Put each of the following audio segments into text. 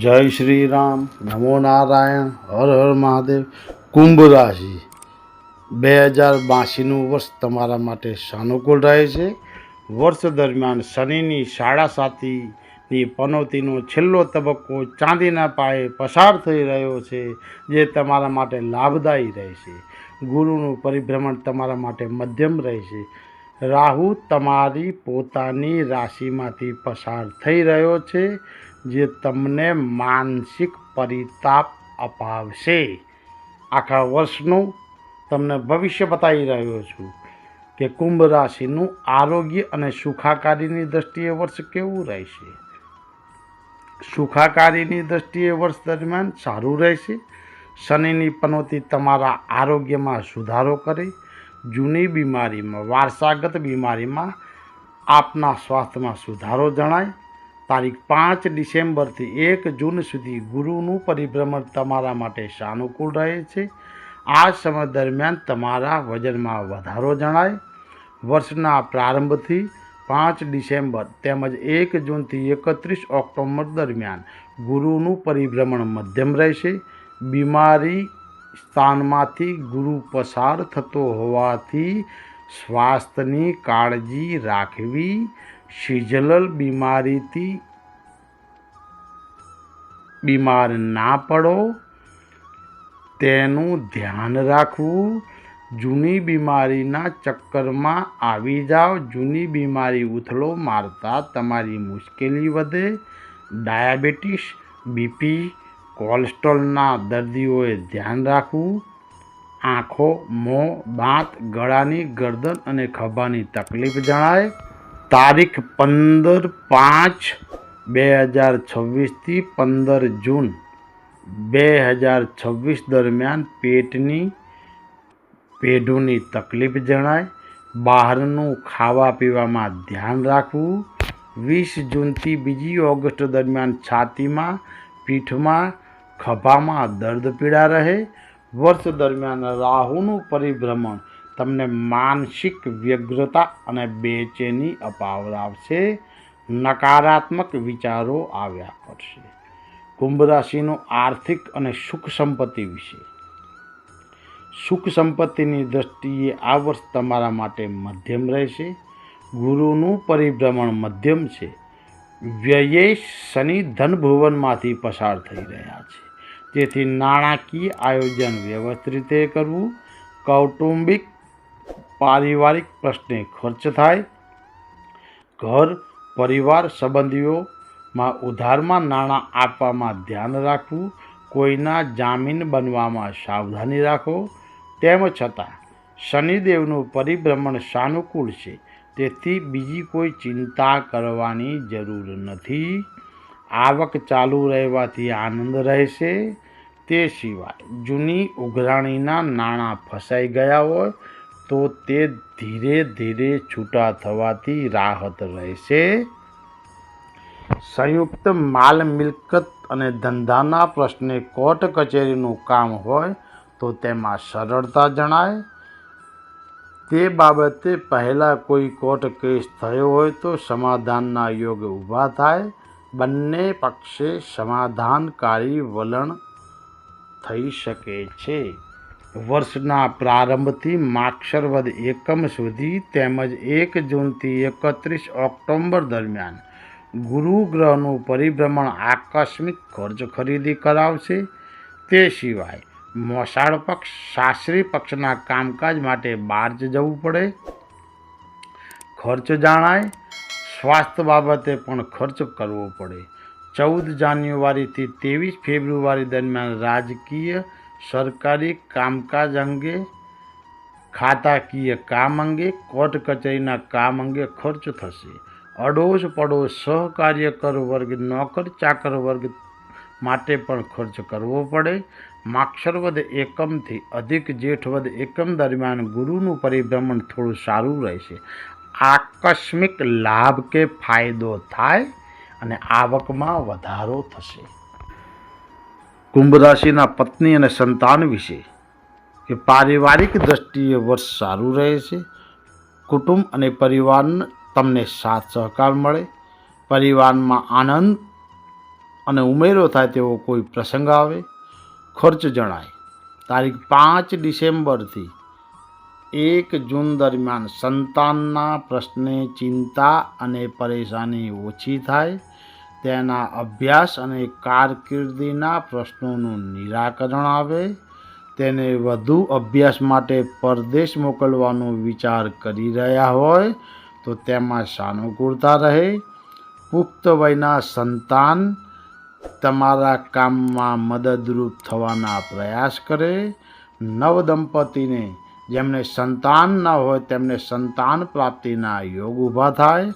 જય શ્રી રામ. નમો નારાયણ. હર હર મહાદેવ. કુંભ રાશિ. બે હજાર બાસીનું વર્ષ તમારા માટે સાનુકૂળ રહે છે. વર્ષ દરમિયાન શનિની સાડા સાતીની પનોતીનો છેલ્લો તબક્કો ચાંદીના પાયે પસાર થઈ રહ્યો છે, જે તમારા માટે લાભદાયી રહેશે ગુરુનું પરિભ્રમણ તમારા માટે મધ્યમ રહેશે રાહુ તમારી પોતાની રાશિમાંથી પસાર થઈ રહ્યો છે. જે તમને માનસિક પરિતાપ અપાવશે. આખા વર્ષનું તમને ભવિષ્ય બતાવી રહ્યો છું કે કુંભ રાશિનું આરોગ્ય અને સુખાકારીની દૃષ્ટિએ વર્ષ કેવું રહેશે? સુખાકારીની દૃષ્ટિએ વર્ષ દરમિયાન સારું રહેશે? શનિની પનોતી તમારા આરોગ્યમાં સુધારો કરે? જૂની બીમારીમાં, વારસાગત બીમારીમાં આપના સ્વાસ્થ્યમાં સુધારો જણાય? તારીખ પાંચ ડિસેમ્બરથી એક જૂન સુધી ગુરુનું પરિભ્રમણ તમારા માટે સાનુકૂળ રહે છે. આ સમય દરમિયાન તમારા વજનમાં વધારો જણાય. વર્ષના પ્રારંભથી પાંચ ડિસેમ્બર તેમજ એક જૂનથી એકત્રીસ ઓક્ટોબર દરમિયાન ગુરુનું પરિભ્રમણ મધ્યમ રહેશે. બીમારી સ્થાનમાંથી ગુરુ પસાર થતો હોવાથી સ્વાસ્થ્યની કાળજી રાખવી સિઝનલ બીમારીથી બીમાર ના પડો. તેનું ધ્યાન રાખવું. જૂની બીમારીના ચક્કરમાં આવી જાઓ. જૂની બીમારી ઉથલો મારતા તમારી મુશ્કેલી વધે. ડાયાબિટીસ, બીપી, કોલેસ્ટ્રોલના દર્દીઓએ ધ્યાન રાખવું. આંખો, મોં દાંત ગળાની ગરદન અને ખભાની તકલીફ જણાય. તારીખ પંદર પાંચ બે હજાર છવ્વીસથી પંદર જૂન બે હજાર છવ્વીસ દરમિયાન પેટની પેઢુંની તકલીફ જણાય, બહારનું ખાવા પીવામાં ધ્યાન રાખવું, વીસ જૂનથી બીજી ઓગસ્ટ દરમિયાન છાતીમાં, પીઠમાં, ખભામાં દર્દ પીડા રહે, વર્ષ દરમિયાન રાહુનું પરિભ્રમણ તમને માનસિક વ્યગ્રતા અને બેચેની અપાવડાવશે નકારાત્મક વિચારો આવ્યા કરશે. કુંભ રાશિનું આર્થિક અને સુખ સંપત્તિ વિશે. સુખ સંપત્તિની દ્રષ્ટિએ આ વર્ષ તમારા માટે મધ્યમ રહેશે. ગુરુનું પરિભ્રમણ મધ્યમ છે. વ્યયે શનિ ધનભુવનમાંથી પસાર થઈ રહ્યા છે. તેથી નાણાકીય આયોજન વ્યવસ્થિત રીતે કરવું. કૌટુંબિક પારિવારિક પ્રશ્ને ખર્ચ થાય. ઘર, પરિવાર, સંબંધીઓમાં ઉધારમાં નાણાં આપવામાં ધ્યાન રાખવું, કોઈના જામીન બનવામાં સાવધાની રાખો. તેમ છતાં, શનિદેવનું પરિભ્રમણ સાનુકૂળ છે, તેથી બીજી કોઈ ચિંતા કરવાની જરૂર નથી. આવક ચાલુ રહેવાથી આનંદ રહેશે. તે સિવાય, જૂની ઉઘરાણીના નાણાં ફસાઈ ગયા હોય તો તે ધીરે ધીરે છૂટા થવાથી રાહત રહેશે. સંયુક્ત માલ મિલકત અને ધંધાના પ્રશ્ને કોર્ટ કચેરીનું કામ હોય તો તેમાં સરળતા જણાય. તે બાબતે પહેલાં કોઈ કોર્ટ કેસ થયો હોય તો સમાધાનના યોગ ઊભા થાય. બંને પક્ષે સમાધાનકારી વલણ થઈ શકે છે. વર્ષના પ્રારંભથી માક્ષરવદ એકમ સુધી તેમજ એક જૂનથી એકત્રીસ ઓક્ટોબર દરમિયાન ગુરુ ગ્રહનું પરિભ્રમણ આકસ્મિક ખર્ચ ખરીદી કરાવશે. તે સિવાય મોસાળ પક્ષ શાસ્ત્રી પક્ષના કામકાજ માટે બહાર જવું પડે. ખર્ચ જાણાય. સ્વાસ્થ્ય બાબતે પણ ખર્ચ કરવો પડે. ચૌદ જાન્યુઆરીથી ત્રેવીસ ફેબ્રુઆરી દરમિયાન રાજકીય સરકારી કામકાજ અંગે ખાતાકીય કામ અંગે કોર્ટ કચેરીના કામ અંગે ખર્ચ થશે. અડોશ પડોશ સહકાર્યકર વર્ગ, નોકર ચાકર વર્ગ માટે પણ ખર્ચ કરવો પડે. માક્ષરવદ એકમથી અધિક જેઠવદ એકમ દરમિયાન ગુરુનું પરિભ્રમણ થોડું સારું રહેશે. આકસ્મિક લાભ કે ફાયદો થાય અને આવકમાં વધારો થશે. કુંભ રાશિના પત્ની અને સંતાન વિશે કે પારિવારિક દ્રષ્ટિએ વર્ષ સારું રહે છે, કુટુંબ અને પરિવારને તમને સાથ સહકાર મળે, પરિવારમાં આનંદ અને ઉમેરો થાય તેવો કોઈ પ્રસંગ આવે, ખર્ચ જણાય. તારીખ પાંચ ડિસેમ્બરથી એક જૂન દરમિયાન સંતાનના પ્રશ્ને ચિંતા અને પરેશાની ઓછી થાય તેના અભ્યાસ અને કારકિર્દીના પ્રશ્નોનું નિરાકરણ આવે, તેને વધુ અભ્યાસ માટે પરદેશ મોકલવાનો વિચાર કરી રહ્યા હોય, તો તેમાં સાનુકૂળતા રહે. પુખ્ત વયના સંતાન તમારા કામમાં મદદરૂપ થવાના પ્રયાસ કરે. નવદંપતીને જેમને સંતાન ન હોય, તેમને સંતાન પ્રાપ્તિના યોગ ઊભા થાય.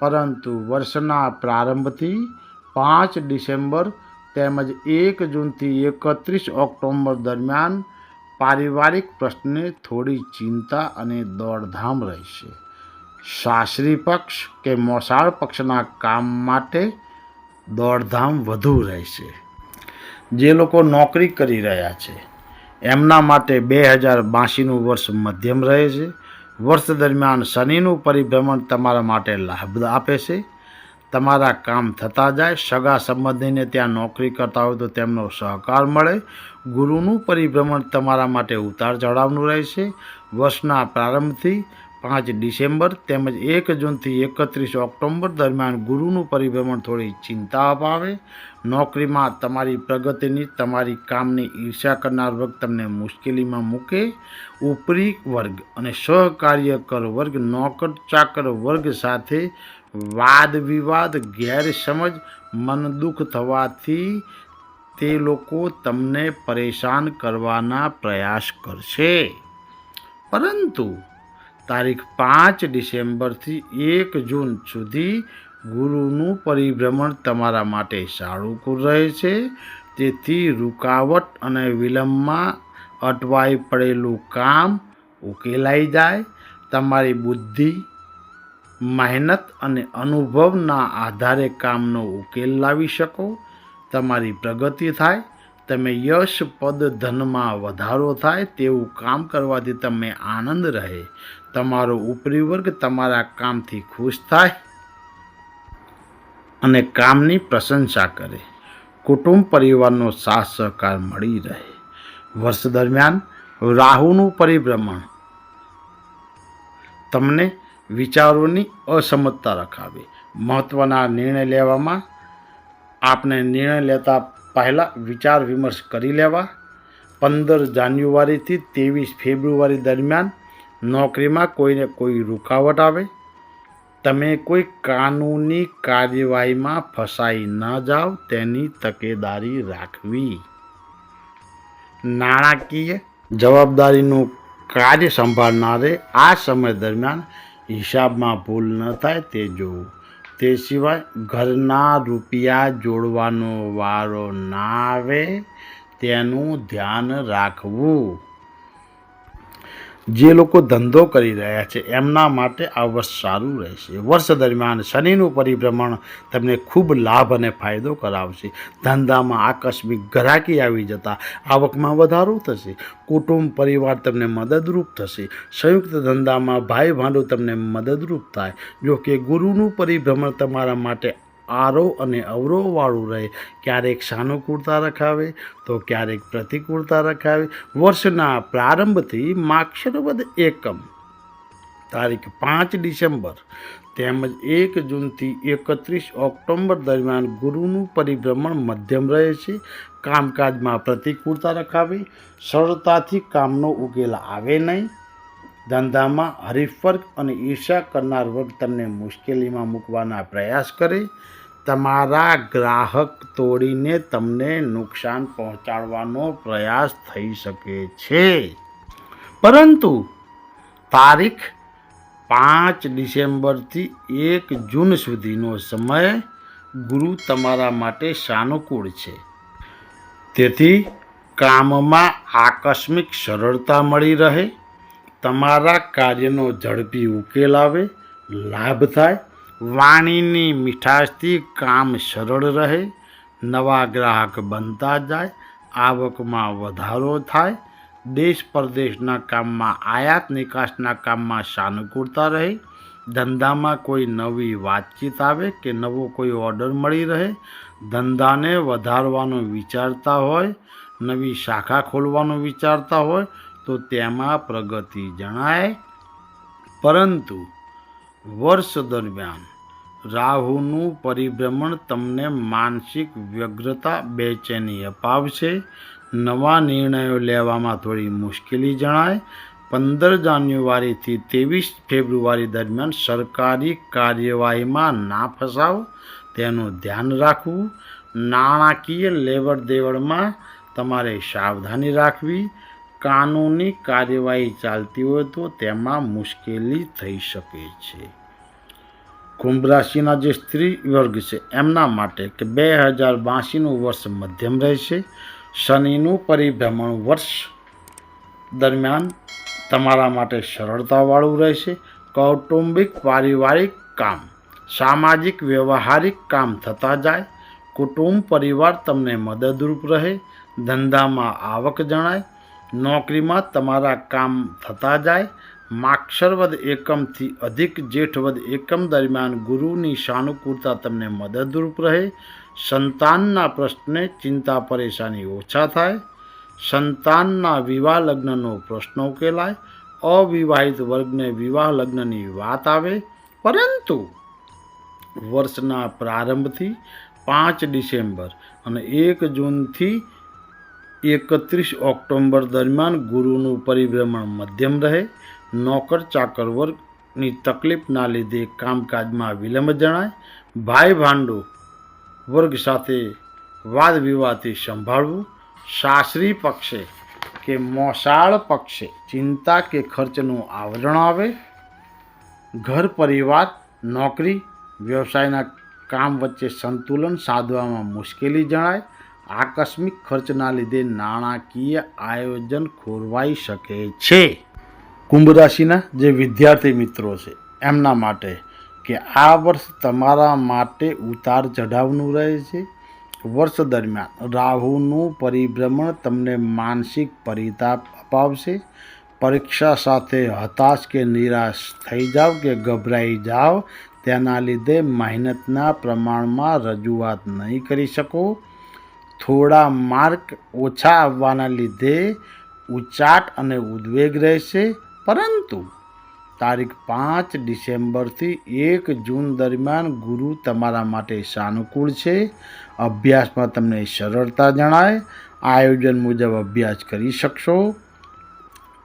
પરંતુ વર્ષના પ્રારંભથી પાંચ ડિસેમ્બર તેમજ એક જૂનથી એકત્રીસ ઓક્ટોબર દરમિયાન પારિવારિક પ્રશ્ને થોડી ચિંતા અને દોડધામ રહેશે. સાસરી પક્ષ કે મોસાળ પક્ષના કામ માટે દોડધામ વધુ રહેશે. જે લોકો નોકરી કરી રહ્યા છે, એમના માટે બે હજાર બાસીનું વર્ષ મધ્યમ રહે છે. વર્ષ દરમિયાન શનિનું પરિભ્રમણ તમારા માટે લાભ આપે છે. તમારા કામ થતા જાય, સગા સંબંધીને ત્યાં નોકરી કરતા હોય તો તેમનો સહકાર મળે. ગુરુનું પરિભ્રમણ તમારા માટે ઉતાર ચઢાવનું રહેશે. વર્ષના પ્રારંભથી પાંચ ડિસેમ્બર તેમજ એક જૂનથી એકત્રીસ ઓક્ટોબર દરમિયાન ગુરુનું પરિભ્રમણ થોડી ચિંતા અપાવે. નોકરીમાં તમારી પ્રગતિની, તમારી કામની ઈર્ષા કરનાર વર્ગ તમને મુશ્કેલીમાં મૂકે. ઉપરી વર્ગ અને સહકાર્યકર વર્ગ, નોકર ચાકર વર્ગ સાથે વાદ વિવાદ, ગેરસમજ, મન દુઃખ થવાથી તે લોકો તમને પરેશાન કરવાના પ્રયાસ કરશે. પરંતુ તારીખ પાંચ ડિસેમ્બરથી એક જૂન સુધી ગુરુનું પરિભ્રમણ તમારા માટે સાનુકૂળ રહે છે. તેથી રૂકાવટ અને વિલંબમાં અટવાઈ પડેલું કામ ઉકેલાઈ જાય. તમારી બુદ્ધિ, મહેનત અને અનુભવના આધારે કામનો ઉકેલ લાવી શકો. તમારી પ્રગતિ થાય. તમે યશ પદ ધનમાં વધારો થાય તેવું કામ કરવાથી તમને આનંદ રહે. તમારો ઉપરી વર્ગ તમારા કામથી ખુશ થાય અને કામની પ્રશંસા કરે. કુટુંબ પરિવારનો સાથ સહકાર મળી રહે. વર્ષ દરમિયાન રાહુનું પરિભ્રમણ તમને વિચારોની અસમતતા રખાવે. મહત્ત્વના નિર્ણય લેવામાં આપને નિર્ણય લેતા પહેલાં વિચાર વિમર્શ કરી લેવા. પંદર જાન્યુઆરીથી ત્રેવીસ ફેબ્રુઆરી દરમિયાન નોકરીમાં કોઈને કોઈ રૂકાવટ આવે. તમે કોઈ કાનૂની કાર્યવાહીમાં ફસાઈ ન જાઓ તેની તકેદારી રાખવી. નાણાકીય જવાબદારીનું કાર્ય સંભાળનારે આ સમય દરમિયાન હિસાબમાં ભૂલ ન થાય તે જોવું. તે સિવાય ઘરના રૂપિયા જોડવાનો વારો ના આવે તેનું ધ્યાન રાખવું. જે લોકો ધંધો કરી રહ્યા છે, એમના માટે આ વર્ષ સારું રહેશે. વર્ષ દરમિયાન શનિનું પરિભ્રમણ તમને ખૂબ લાભ અને ફાયદો કરાવશે. ધંધામાં આકસ્મિક ગ્રાહકી આવી જતા આવકમાં વધારો થશે. કુટુંબ પરિવાર તમને મદદરૂપ થશે. સંયુક્ત ધંધામાં ભાઈ ભાંડો તમને મદદરૂપ થાય. જો કે ગુરુનું પરિભ્રમણ તમારા માટે આરો અને અવરોહવાળું રહે. ક્યારેક સાનુકૂળતા રખાવે તો ક્યારેક પ્રતિકૂળતા રખાવે. વર્ષના પ્રારંભથી માક્ષરવદ એકમ, તારીખ પાંચ ડિસેમ્બર તેમજ એક જૂનથી એકત્રીસ ઓક્ટોબર દરમિયાન ગુરુનું પરિભ્રમણ મધ્યમ રહે છે. કામકાજમાં પ્રતિકૂળતા રખાવે, સરળતાથી કામનો ઉકેલ આવે નહીં. ધંધામાં હરીફ અને ઈર્ષા કરનાર વર્ગ તમને મુશ્કેલીમાં મૂકવાના પ્રયાસ કરે. તમારા ગ્રાહક તોડીને તમને નુકસાન પહોંચાડવાનો પ્રયાસ થઈ શકે છે. પરંતુ તારીખ પાંચ ડિસેમ્બરથી એક જૂન સુધીનો સમય ગુરુ તમારા માટે સાનુકૂળ છે. તેથી કામમાં આકસ્મિક સરળતા મળી રહે, તમારા કાર્યનો ઝડપી ઉકેલ આવે, લાભ થાય વાણીની મીઠાશથી કામ સરળ રહે, નવા ગ્રાહક બનતા જાય, આવકમાં વધારો થાય, દેશ પરદેશના કામમાં, આયાત નિકાસના કામમાં સાનુકૂળતા રહે, ધંધામાં કોઈ નવી વાતચીત આવે કે નવો કોઈ ઓર્ડર મળી રહે, ધંધાને વધારવાનું વિચારતા હોય, નવી શાખા ખોલવાનું વિચારતા હોય, તો તેમાં પ્રગતિ જણાય. પરંતુ વર્ષ દરમિયાન રાહુનું પરિભ્રમણ તમને માનસિક વ્યગ્રતા બેચેની અપાવશે નવા નિર્ણયો લેવામાં થોડી મુશ્કેલી જણાય. પંદર જાન્યુઆરીથી ત્રેવીસ ફેબ્રુઆરી દરમિયાન સરકારી કાર્યવાહીમાં ના ફસાવ, તેનું ધ્યાન રાખવું. નાણાકીય લેવડ દેવડમાં તમારે સાવધાની રાખવી. કાનૂની કાર્યવાહી ચાલતી હોય તો તેમાં મુશ્કેલી થઈ શકે છે. કુંભ રાશિના જે સ્ત્રી વર્ગ છે, એમના માટે કે બે હજાર બાસીનું વર્ષ મધ્યમ રહેશે. શનિનું પરિભ્રમણ વર્ષ દરમિયાન તમારા માટે સરળતાવાળું રહેશે. કૌટુંબિક, પારિવારિક કામ, સામાજિક, વ્યવહારિક કામ થતા જાય. કુટુંબ, પરિવાર તમને મદદરૂપ રહે. ધંધામાં આવક જણાય. નોકરીમાં તમારા કામ થતા જાય. માક્ષરવદ એકમથી અધિક જેઠવદ એકમ દરમિયાન ગુરુની સાનુકૂળતા તમને મદદરૂપ રહે. સંતાનના પ્રશ્ને ચિંતા પરેશાની ઓછા થાય. સંતાનના વિવાહ લગ્નનો પ્રશ્ન ઉકેલાય. અવિવાહિત વર્ગને વિવાહ લગ્નની વાત આવે. પરંતુ વર્ષના પ્રારંભથી પાંચ ડિસેમ્બર અને એક જૂનથી એકત્રીસ ઓક્ટોબર દરમિયાન ગુરુનું પરિભ્રમણ મધ્યમ રહે. નોકર ચાકર વર્ગની તકલીફના લીધે કામકાજમાં વિલંબ જણાય, ભાઈ ભાંડો વર્ગ સાથે વાદ વિવાદથી સંભાળવું, સાસરી પક્ષે કે મોસાળ પક્ષે ચિંતા કે ખર્ચનું આવરણ આવે, ઘર પરિવાર, નોકરી, વ્યવસાયના કામ વચ્ચે સંતુલન સાધવામાં મુશ્કેલી જણાય, આકસ્મિક ખર્ચના લીધે નાણાકીય આયોજન ખોરવાઈ શકે છે. કુંભ રાશિના જે વિદ્યાર્થી મિત્રો છે, એમના માટે કે આ વર્ષ તમારા માટે ઉતાર ચઢાવનું રહે છે. વર્ષ દરમિયાન રાહુનું પરિભ્રમણ તમને માનસિક પરિતાપ અપાવશે. પરીક્ષા સાથે હતાશ કે નિરાશ થઈ જાઓ કે ગભરાઈ જાઓ તેના લીધે મહેનતના પ્રમાણમાં રજૂઆત નહીં કરી શકો. થોડા માર્ક ઓછા આવવાના લીધે ઉચાટ અને ઉદ્વેગ રહેશે. પરંતુ તારીખ પાંચ ડિસેમ્બરથી એક જૂન દરમિયાન ગુરુ તમારા માટે સાનુકૂળ છે. અભ્યાસમાં તમને સરળતા જણાય. આયોજન મુજબ અભ્યાસ કરી શકશો.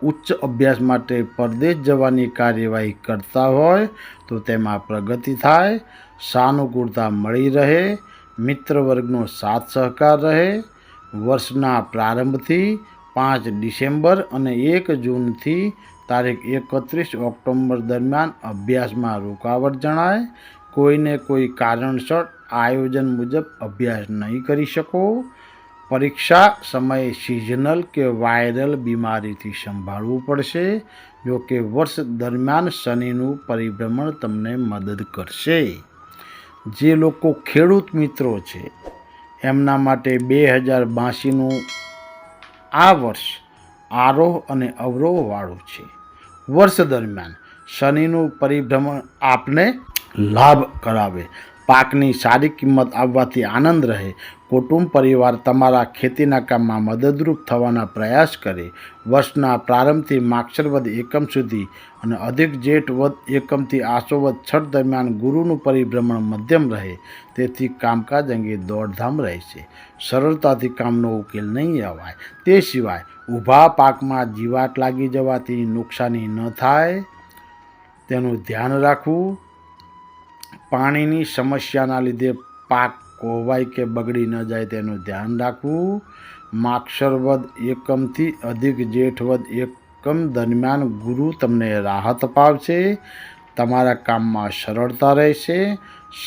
ઉચ્ચ અભ્યાસ માટે પરદેશ જવાની કાર્યવાહી કરતા હોય તો તેમાં પ્રગતિ થાય. સાનુકૂળતા મળી રહે. મિત્ર વર્ગનો સાથ સહકાર રહે. વર્ષના પ્રારંભથી પાંચ ડિસેમ્બર અને એક જૂનથી તારીખ એકત્રીસ ઓક્ટોબર દરમિયાન અભ્યાસમાં રૂકાવટ જણાય. કોઈને કોઈ કારણસર આયોજન મુજબ અભ્યાસ નહીં કરી શકો. પરીક્ષા સમયે સિઝનલ કે વાયરલ બીમારીથી સંભાળવું પડશે, જો કે વર્ષ દરમિયાન શનિનું પરિભ્રમણ તમને મદદ કરશે. જે લોકો ખેડૂત મિત્રો છે, એમના માટે બે હજાર બાંસીનું આ વર્ષ આરોહ અને અવરોહવાળું છે. વર્ષ દરમિયાન શનિનું પરિભ્રમણ આપને લાભ કરાવે. પાકની સારી કિંમત આવવાથી આનંદ રહે. કુટુંબ પરિવાર તમારા ખેતીના કામમાં મદદરૂપ થવાના પ્રયાસ કરે. વર્ષના પ્રારંભથી માક્ષરવદ એકમ સુધી અને અધિક જેઠ વધ એકમથી આસોવદ છઠ દરમિયાન ગુરુનું પરિભ્રમણ મધ્યમ રહે. તેથી કામકાજ અંગે દોડધામ રહેશે. સરળતાથી કામનો ઉકેલ નહીં અવાય. તે સિવાય ઊભા પાકમાં જીવાત લાગી જવાથી નુકસાની ન થાય. તેનું ધ્યાન રાખવું. પાણીની સમસ્યાના લીધે પાક કોવાય કે બગડી ન જાય તેનું ધ્યાન રાખવું. માક્ષરવદ એકમથી અધિક જેઠવદ એકમ દરમિયાન ગુરુ તમને રાહત અપાવશે. તમારા કામમાં સરળતા રહેશે.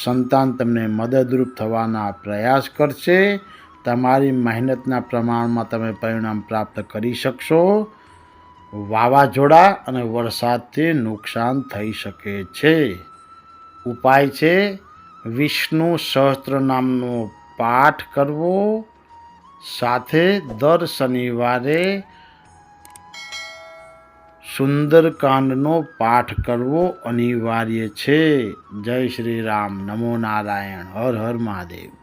સંતાન તમને મદદરૂપ થવાના પ્રયાસ કરશે. તમારી મહેનતના પ્રમાણમાં તમે પરિણામ પ્રાપ્ત કરી શકશો. વાવાઝોડા અને વરસાદથી નુકસાન થઈ શકે છે. ઉપાય છે, વિષ્ણુ સહસ્ત્ર નામનો પાઠ કરવો. સાથે દર શનિવારે સુંદરકાંડનો પાઠ કરવો અનિવાર્ય છે. જય શ્રી રામ. નમો નારાયણ. હર હર મહાદેવ.